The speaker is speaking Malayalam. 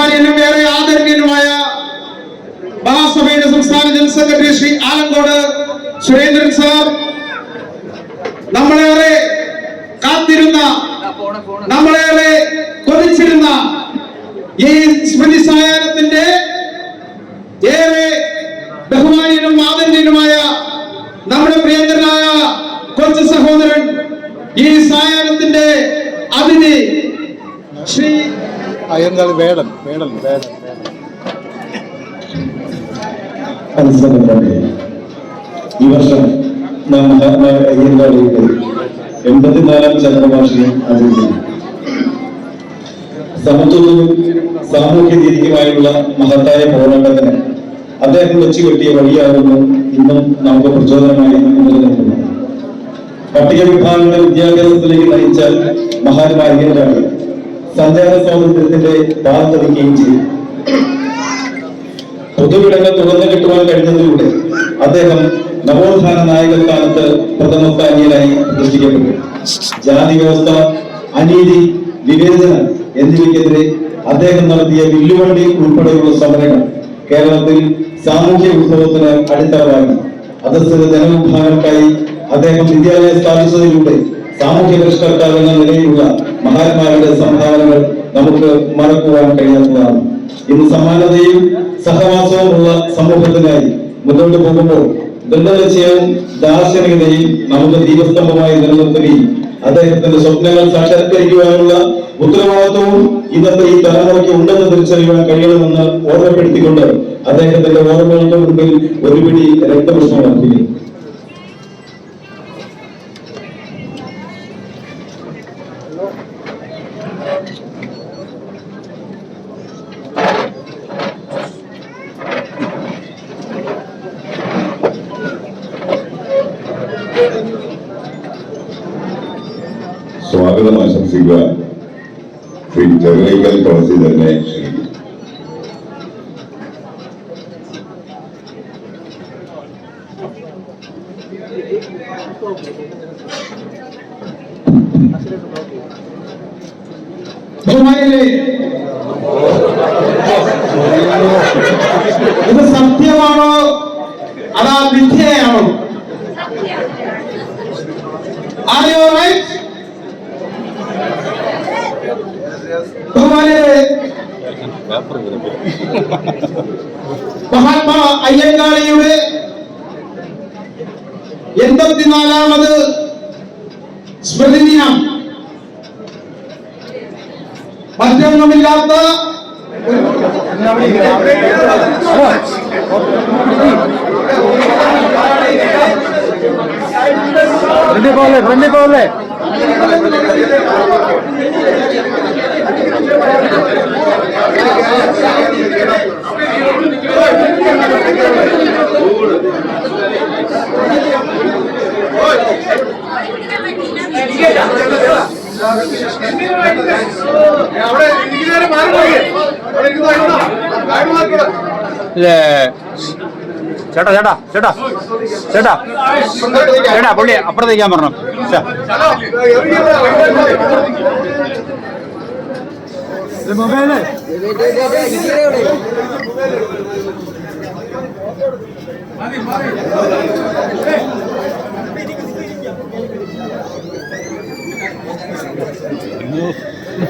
ബഹുമാനീയനും ഏറെ ആദരണീയനുമായ മഹാസഭയുടെ സംസ്ഥാന general secretary Sri Alangode Surendran sir നമ്മളേറെ കാത്തിരുന്ന നമ്മളേറെ കൊതിച്ചിരുന്ന ഈ സ്മൃതി സായാഹ്നത്തിന്റെ ഏറെ ബഹുമാനീയനും ആദരണീയനുമായ നമ്മുടെ പ്രിയങ്കരനായ കൊച്ചു സഹോദരൻ ഈ സായാഹ്നത്തിന്റെ അതിഥി ശ്രീ അയ്യങ്കാളി വേടൻ വേടൻ വേടൻ. ഈ വർഷം നാം മഹാത്മാ അയ്യങ്കാളിയുടെ എൺപത്തിനാലാം ചന്ദ്രവാർഷികം ആചരിക്കുന്നു. സമത്വവും സാമൂഹ്യ നീതിക്കുമായുള്ള മഹത്തായ പോരാട്ടത്തിന് അദ്ദേഹം വെച്ചു കെട്ടിയ വഴിയാകുന്നു ഇന്നും നമുക്ക് പ്രചോദനമായി നിലനിൽക്കുന്നത് പട്ടിക വിഭാഗങ്ങളുടെ വിദ്യാഭ്യാസത്തിലേക്ക് മഹാത്മാ അയ്യങ്കാളി. സഞ്ചാര സ്വാതന്ത്ര്യത്തിന്റെ ഭാഗത്തെടുക്കുകയും ചെയ്തു. പൊതുവിടങ്ങൾ തുറന്നു കിട്ടുവാൻ കഴിഞ്ഞതിലൂടെ അദ്ദേഹം നവോത്ഥാന നായക സ്ഥാനത്ത് പ്രഥമ സ്ഥാനീയനായി പ്രതിഷ്ഠിക്കപ്പെട്ടു. ജാതി വ്യവസ്ഥ അനീതി വിവേചനം എന്നിവയ്ക്കെതിരെ അദ്ദേഹം നടത്തിയ വില്ലുവണ്ടി ഉൾപ്പെടെയുള്ള സമരങ്ങൾ കേരളത്തിൽ സാമൂഹ്യ വിഭവത്തിന് അടിത്തറവാക്കി അധസ്ഥിത ജനവിഭാഗങ്ങൾക്കായി അദ്ദേഹം വിദ്യാലയം സ്ഥാപിച്ചതിലൂടെ സാമൂഹ്യ പരിഷ്കർത്താവ് എന്ന നിലയിലുള്ള മഹാത്മാരുടെ സംഭാവനകൾ നമുക്ക് മറക്കുവാൻ കഴിയാത്തതാണ്. ഇന്ന് സമാനതയും സഹവാസവുമുള്ള സമൂഹത്തിനായി മുന്നോട്ട് പോകുമ്പോൾ ദൃഢനിശ്ചയവും ദാർശനികതയും നമുക്ക് ദീപസ്തംഭമായി നിലനിർത്തുകയും അദ്ദേഹത്തിന്റെ സ്വപ്നങ്ങൾ സാക്ഷാത്കരിക്കുവാനുള്ള ഉത്തരവാദിത്വവും ഇന്നത്തെ ഈ തലമുറയ്ക്ക് ഉണ്ടെന്ന് തിരിച്ചറിയുവാൻ കഴിയണമെന്ന് ഓർമ്മപ്പെടുത്തിക്കൊണ്ട് അദ്ദേഹത്തിന്റെ ഓർമ്മകൾക്ക് മുൻപിൽ ഒരുപിടി രക്തപുഷ്പം അർപ്പിക്കും സ്വാഗതം ആശംസിക്കുവാൻ ശ്രീ ചെറുകൈക്കൽ തുളസി തന്നെ ക്ഷണിക്കും മഹാത്മാ അയ്യങ്കാളിയുടെ എൺപത്തിനാലാമത് സ്മൃതി ദിനം മറ്റൊന്നുമില്ലാത്ത ഫ്രണ്ടി പോലെ ഫ്രണ്ടി പോലെ ഇല്ലേ ചേട്ടാ ചേട്ടാ ചേട്ടാ ചേട്ടാ ചേട്ടാ പുള്ളി അപ്പുറത്തേക്കാൻ പറഞ്ഞു ശ്ശെ. ഇത് മൊബൈല്